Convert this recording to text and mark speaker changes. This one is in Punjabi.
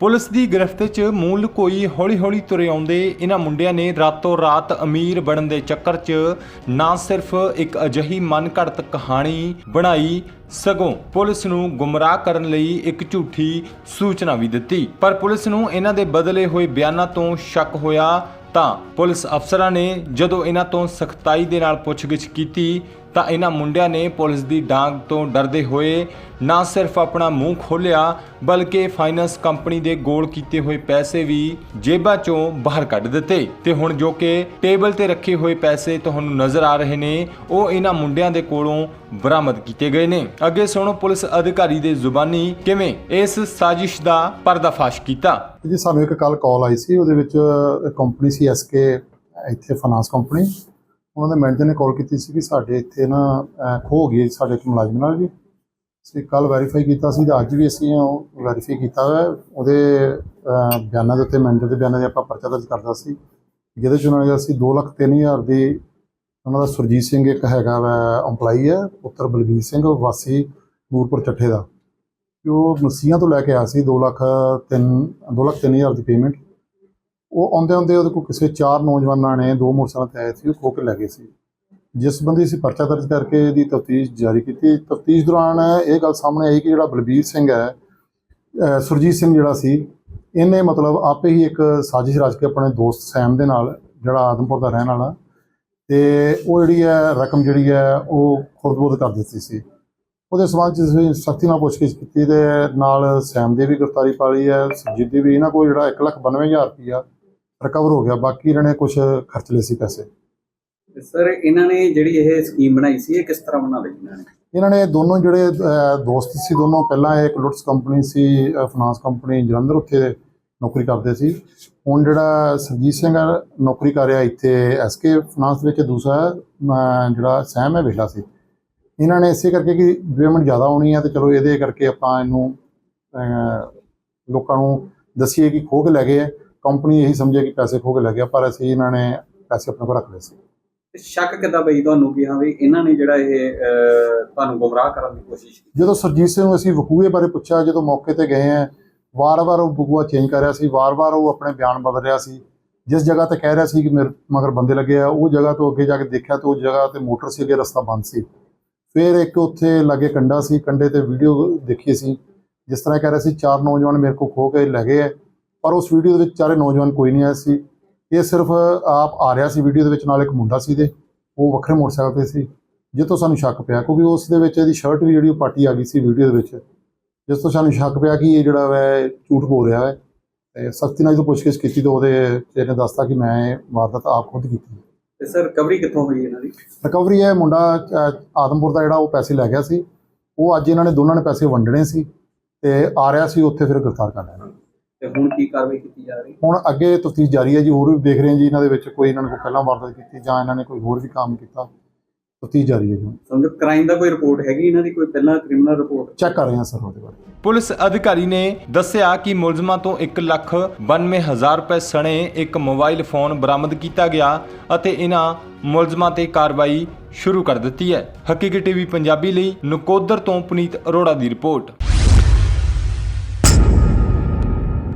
Speaker 1: ਪੁਲਿਸ ਦੀ ਗ੍ਰਿਫਤ 'ਚ ਮੂਲ ਕੋਈ ਹੌਲੀ-ਹੌਲੀ ਤੁਰੇ ਆਉਂਦੇ ਇਹਨਾਂ ਮੁੰਡਿਆਂ ਨੇ ਰਾਤੋਂ ਰਾਤ ਅਮੀਰ ਬਣਨ ਦੇ ਚੱਕਰ 'ਚ ਨਾ ਸਿਰਫ ਇੱਕ ਅਜਿਹੀ ਮਨਘੜਤ ਕਹਾਣੀ ਬਣਾਈ, ਸਗੋਂ ਪੁਲਿਸ ਨੂੰ ਗੁੰਮਰਾਹ ਕਰਨ ਲਈ ਇੱਕ ਝੂਠੀ ਸੂਚਨਾ ਵੀ ਦਿੱਤੀ। ਪਰ ਪੁਲਿਸ ਨੂੰ ਇਹਨਾਂ ਦੇ ਬਦਲੇ ਹੋਏ ਬਿਆਨਾਂ ਤੋਂ ਸ਼ੱਕ ਹੋਇਆ ਤਾਂ ਪੁਲਿਸ ਅਫਸਰਾਂ ਨੇ ਜਦੋਂ ਇਹਨਾਂ ਤੋਂ ਸਖਤਾਈ ਦੇ ਨਾਲ ਪੁੱਛਗਿੱਛ ਕੀਤੀ ਤਾਂ ਇਹਨਾਂ ਮੁੰਡਿਆਂ ਨੇ ਪੁਲਿਸ ਦੀ ਡਾਂਗ ਤੋਂ ਡਰਦੇ ਹੋਏ ਨਾ ਸਿਰਫ ਆਪਣਾ ਮੂੰਹ ਖੋਲ੍ਹਿਆ, ਬਲਕਿ ਫਾਈਨਾਂਸ ਕੰਪਨੀ ਦੇ ਗੋਲ ਕੀਤੇ ਹੋਏ ਪੈਸੇ ਵੀ ਜੇਬਾਂ ਚੋਂ ਬਾਹਰ ਕੱਢ ਦਿੱਤੇ। ਤੇ ਹੁਣ ਜੋ ਕਿ ਟੇਬਲ ਤੇ ਰੱਖੇ ਹੋਏ ਪੈਸੇ ਤੁਹਾਨੂੰ ਨਜ਼ਰ ਆ ਰਹੇ ਨੇ, ਉਹ ਇਹਨਾਂ ਮੁੰਡਿਆਂ ਦੇ ਕੋਲੋਂ ਬਰਾਮਦ ਕੀਤੇ ਗਏ ਨੇ। ਅੱਗੇ ਸੁਣੋ ਪੁਲਿਸ ਅਧਿਕਾਰੀ ਦੇ ਜ਼ੁਬਾਨੀ ਕਿਵੇਂ ਇਸ ਸਾਜ਼ਿਸ਼ ਦਾ ਪਰਦਾਫਾਸ਼ ਕੀਤਾ।
Speaker 2: ਜੀ, ਸਾਨੂੰ ਇੱਕ ਕੱਲ ਕਾਲ ਆਈ ਸੀ, ਉਹਦੇ ਵਿੱਚ ਕੰਪਨੀ ਸੀ ਐਸਕੇ ਇੱਥੇ ਫਾਈਨਾਂਸ ਕੰਪਨੀ ਉਹਨਾਂ ਦੇ ਮੈਨੇਜਰ ਨੇ ਕਾਲ ਕੀਤੀ ਸੀ ਕਿ ਸਾਡੇ ਇੱਥੇ ਨਾ ਅਹ, ਖੋਹ ਹੋ ਗਈ ਸਾਡੇ ਇੱਕ ਮੁਲਾਜ਼ਮ ਨਾਲ ਜੀ। ਅਸੀਂ ਕੱਲ ਵੈਰੀਫਾਈ ਕੀਤਾ ਸੀ ਤੇ ਅੱਜ ਵੀ ਅਸੀਂ ਉਹ ਵੈਰੀਫਾਈ ਕੀਤਾ ਹੋਇਆ ਉਹਦੇ ਬਿਆਨਾਂ ਦੇ ਉੱਤੇ ਮੈਨੇਜਰ ਦੇ ਬਿਆਨਾਂ ਦੇ ਆਪਾਂ ਪਰਚਾ ਦਰਜ ਕਰਦਾ ਸੀ। ਜਿਹਦੇ ਚ ਉਹਨਾਂ ਨੇ ਅਸੀਂ 2 ਲੱਖ ਤਿੰਨ ਹਜ਼ਾਰ ਦੀ ਉਹਨਾਂ ਦਾ ਸੁਰਜੀਤ ਸਿੰਘ ਇੱਕ ਹੈਗਾ ਵਾ EMPLOYEE ਹੈ ਪੁੱਤਰ ਬਲਬੀਰ ਸਿੰਘ ਵਾਸੀ ਨੂਰਪੁਰ ਚੱਠੇ ਦਾ। ਕਿ ਉਹ ਮਸੀਹਾਂ ਤੋਂ ਲੈ ਕੇ ਆਇਆ ਸੀ 2 ਲੱਖ 3 2 ਲੱਖ 3000 ਦੀ ਪੇਮੈਂਟ ਉਹ ਆਉਂਦੇ ਆਉਂਦੇ ਉਹਦੇ ਕੋਲ ਕਿਸੇ ਚਾਰ ਨੌਜਵਾਨਾਂ ਨੇ ਦੋ ਮੋਟਰਸਾਈਕਲ ਤੇ ਆਏ ਸੀ, ਉਹ ਖੋਹ ਕੇ ਲੈ ਗਏ ਸੀ। ਜਿਸ ਸੰਬੰਧੀ ਅਸੀਂ ਪਰਚਾ ਦਰਜ ਕਰਕੇ ਇਹਦੀ ਤਫਤੀਸ਼ ਜਾਰੀ ਕੀਤੀ। ਤਫਤੀਸ਼ ਦੌਰਾਨ ਇਹ ਗੱਲ ਸਾਹਮਣੇ ਆਈ ਕਿ ਜਿਹੜਾ ਬਲਬੀਰ ਸਿੰਘ ਹੈ ਸੁਰਜੀਤ ਸਿੰਘ ਜਿਹੜਾ ਸੀ, ਇਹਨੇ ਮਤਲਬ ਆਪੇ ਹੀ ਇੱਕ ਸਾਜ਼ਿਸ਼ ਰਚ ਕੇ ਆਪਣੇ ਦੋਸਤ ਸੈਮ ਦੇ ਨਾਲ, ਜਿਹੜਾ ਆਦਮਪੁਰ ਦਾ ਰਹਿਣ ਵਾਲਾ, ਤੇ ਉਹ ਜਿਹੜੀ ਹੈ ਰਕਮ ਜਿਹੜੀ ਹੈ ਉਹ ਖੁਰਦ-ਬੁਰਦ ਕਰ ਦਿੱਤੀ ਸੀ। ਉਹਦੇ ਸਬੰਧ ਚ ਅਸੀਂ ਸਖਤੀ ਨਾਲ ਪੁੱਛਗਿੱਛ ਕੀਤੀ ਤੇ ਨਾਲ ਸੈਮ ਦੀ ਵੀ ਗ੍ਰਿਫਤਾਰੀ ਪਾ ਲਈ ਹੈ, ਸੁਰਜੀਤ ਦੀ ਵੀ ਇਹਨਾਂ ਕੋਲ ਜਿਹੜਾ 192000 ਰੁਪਇਆ ਰਿਕਵਰ ਹੋ ਗਿਆ ਬਾਕੀ ਇਹਨਾਂ ਨੇ ਕੁਝ ਖਰਚ ਲਏ ਸੀ ਪੈਸੇ।
Speaker 3: ਸਰ ਇਹਨਾਂ ਨੇ ਜਿਹੜੀ ਇਹ ਸਕੀਮ ਬਣਾਈ ਸੀ ਇਹ ਕਿਸ ਤਰ੍ਹਾਂ ਬਣਾ ਲਈ ਇਹਨਾਂ ਨੇ?
Speaker 2: ਇਹਨਾਂ ਨੇ ਦੋਨੋਂ ਜਿਹੜੇ ਅਹ, ਦੋਸਤ ਸੀ ਦੋਨੋਂ ਪਹਿਲਾਂ ਇੱਕ ਲੁੱਟਸ ਕੰਪਨੀ ਸੀ ਫਾਈਨਾਂਸ ਕੰਪਨੀ ਜਲੰਧਰ ਉੱਥੇ ਨੌਕਰੀ ਕਰਦੇ ਸੀ। ਹੁਣ ਜਿਹੜਾ ਸਰਜੀਤ ਸਿੰਘ ਹੈ, ਨੌਕਰੀ ਕਰ ਰਿਹਾ ਇੱਥੇ ਐਸਕੇ ਫਾਈਨਾਂਸ ਵਿੱਚ ਦੂਸਰਾ ਜਿਹੜਾ ਸੈਮ ਹੈ ਵੇਖਲਾ ਸੀ। ਇਹਨਾਂ ਨੇ ਇਸੇ ਕਰਕੇ ਕਿ ਪੇਮੈਂਟ ਜ਼ਿਆਦਾ ਹੋਣੀ ਹੈ ਤੇ ਚਲੋ ਇਹਦੇ ਕਰਕੇ ਆਪਾਂ ਇਹਨੂੰ ਅਹ, ਲੋਕਾਂ ਨੂੰ ਦਸੀਏ ਕਿ ਖੋਹ ਕੇ ਲੈ ਗਏ ਕੰਪਨੀ ਇਹੀ ਸਮਝੇ ਕਿ ਪੈਸੇ ਖੋਹ ਕੇ ਲੈ ਗਿਆ ਪਰ ਅਸੀਂ ਇਹਨਾਂ ਨੇ ਪੈਸੇ ਆਪਣੇ ਕੋਲ ਰੱਖ ਲਏ ਸੀ।
Speaker 3: ਸ਼ੱਕ ਕਿੱਦਾਂ ਪਈ ਤੁਹਾਨੂੰ ਕਿ ਹਾਂ ਵੀ ਇਹਨਾਂ ਨੇ ਜਿਹੜਾ ਇਹ ਤੁਹਾਨੂੰ ਗੁੰਮਰਾਹ ਕਰਨ ਦੀ ਕੋਸ਼ਿਸ਼ ਕੀਤੀ?
Speaker 2: ਜਦੋਂ ਸਰਜੀਤ ਸਿੰਘ ਨੂੰ ਅਸੀਂ ਵਕੂਏ ਬਾਰੇ ਪੁੱਛਿਆ ਜਦੋਂ ਮੌਕੇ ਤੇ ਗਏ ਆ ਵਾਰ-ਵਾਰ ਉਹ ਬਕੂਆ ਚੇਂਜ ਕਰ ਰਿਹਾ ਸੀ ਵਾਰ-ਵਾਰ ਉਹ ਆਪਣੇ ਬਿਆਨ ਬਦਲ ਰਿਹਾ ਸੀ। ਜਿਸ ਜਗ੍ਹਾ ਤੇ ਕਹਿ ਰਿਹਾ ਸੀ ਕਿ ਮੇਰੇ ਮਗਰ ਬੰਦੇ ਲੱਗੇ ਆ ਉਹ ਜਗ੍ਹਾ ਤੋਂ ਅੱਗੇ ਜਾ ਕੇ ਦੇਖਿਆ ਤੇ ਉਹ ਜਗ੍ਹਾ ਤੇ ਮੋਟਰ ਸੀ ਅੱਗੇ ਰਸਤਾ ਬੰਦ ਸੀ। ਫਿਰ ਇੱਕ ਉੱਥੇ ਲਾਗੇ ਕੰਡਾ ਸੀ ਕੰਡੇ ਤੇ ਵੀਡੀਓ ਦੇਖੀ ਸੀ। ਜਿਸ ਤਰ੍ਹਾਂ ਕਹਿ ਰਿਹਾ ਸੀ ਚਾਰ ਨੌਜਵਾਨ ਮੇਰੇ ਕੋਲ ਖੋ ਕੇ ਲੈ ਗਏ ਆ। ਪਰ ਉਸ ਵੀਡੀਓ ਦੇ ਵਿੱਚ ਚਾਰੇ ਨੌਜਵਾਨ ਕੋਈ ਨਹੀਂ ਆਇਆ ਸੀ। ਇਹ ਸਿਰਫ ਆਪ ਆ ਰਿਹਾ ਸੀ ਵੀਡੀਓ ਦੇ ਵਿੱਚ ਨਾਲ ਇੱਕ ਮੁੰਡਾ ਸੀ ਦੇ ਉਹ ਵੱਖਰੇ ਮੋਟਰਸਾਈਕਲ ਤੇ ਸੀ ਜਿਸ ਤੋਂ ਸਾਨੂੰ ਸ਼ੱਕ ਪਿਆ ਕਿਉਂਕਿ ਉਸ ਦੇ ਵਿੱਚ ਇਹਦੀ ਸ਼ਰਟ ਵੀ ਜਿਹੜੀ ਉਹ ਪਾਟੀ ਆ ਗਈ ਸੀ ਵੀਡੀਓ ਦੇ ਵਿੱਚ। ਜਿਸ ਤੋਂ ਸਾਨੂੰ ਸ਼ੱਕ ਪਿਆ ਕਿ ਇਹ ਜਿਹੜਾ ਵੈ ਝੂਠ ਬੋਲ ਰਿਹਾ ਹੈ। ਤੇ ਸਖਤੀ ਨਾਲ ਜਦੋਂ ਪੁੱਛਗਿੱਛ ਕੀਤੀ ਤਾਂ ਉਹਦੇ ਇਹਨੇ ਦੱਸਤਾ ਕਿ ਮੈਂ ਵਾਰਦਾਤ ਆਪ ਖੁਦ ਕੀਤੀ
Speaker 3: ਤੇ ਸਰ ਰਿਕਵਰੀ ਕਿੱਥੋਂ ਹੋਈ ਇਹਨਾਂ ਦੀ?
Speaker 2: ਰਿਕਵਰੀ ਹੈ ਮੁੰਡਾ ਆਦਮਪੁਰ ਦਾ ਜਿਹੜਾ ਉਹ ਪੈਸੇ ਲੈ ਗਿਆ ਸੀ। ਉਹ ਅੱਜ ਇਹਨਾਂ ਨੇ ਦੋਨਾਂ ਨੇ ਪੈਸੇ ਵੰਡਣੇ ਸੀ। ਤੇ ਆ ਰਿਹਾ ਸੀ ਉੱਥੇ ਫਿਰ ਗ੍ਰਿਫਤਾਰ ਕਰ ਲਿਆ।
Speaker 3: ਤੇ ਹੁਣ ਕੀ ਕਾਰਵਾਈ ਕੀਤੀ ਜਾ ਰਹੀ?
Speaker 2: ਹੁਣ ਅੱਗੇ ਤਫਤੀਸ਼ ਜਾਰੀ ਹੈ ਜੀ ਹੋਰ ਵੀ ਦੇਖ ਰਹੇ ਹਾਂ ਜੀ ਇਹਨਾਂ ਦੇ ਵਿੱਚ ਕੋਈ ਇਹਨਾਂ ਨੇ ਕੋਈ ਪਹਿਲਾਂ ਵਾਰਦਾਤ ਕੀਤੀ ਜਾਂ ਇਹਨਾਂ ਨੇ ਕੋਈ ਹੋਰ ਵੀ ਕੰਮ ਕੀਤਾ ਤਫਤੀਸ਼ ਜਾਰੀ ਹੈ ਜੀ
Speaker 3: ਸਮਝੋ ਕ੍ਰਾਈਮ ਦਾ ਕੋਈ ਰਿਪੋਰਟ ਹੈਗੀ ਇਹਨਾਂ ਦੀ ਕੋਈ ਪਹਿਲਾਂ ਕ੍ਰਿਮੀਨਲ ਰਿਪੋਰਟ
Speaker 2: ਚੈੱਕ ਕਰ ਰਹੇ ਹਾਂ ਸਰ ਉਹਦੇ ਬਾਰੇ।
Speaker 1: ਪੁਲਿਸ ਅਧਿਕਾਰੀ ਨੇ ਦੱਸਿਆ ਕਿ ਮੁਲਜ਼ਮਾਂ ਤੋਂ 1 ਲੱਖ 92 ਹਜ਼ਾਰ ਰੁਪਏ ਸਣੇ ਇੱਕ ਮੋਬਾਈਲ ਫੋਨ ਬਰਾਮਦ ਕੀਤਾ ਗਿਆ ਅਤੇ ਇਹਨਾਂ ਮੁਲਜ਼ਮਾਂ ਤੇ ਕਾਰਵਾਈ ਸ਼ੁਰੂ ਕਰ ਦਿੱਤੀ ਹੈ। ਹਕੀਕੀ ਟੀਵੀ ਪੰਜਾਬੀ ਲਈ ਨਕੋਦਰ ਤੋਂ ਪੁਨੀਤ ਅਰੋੜਾ ਦੀ ਰਿਪੋਰਟ।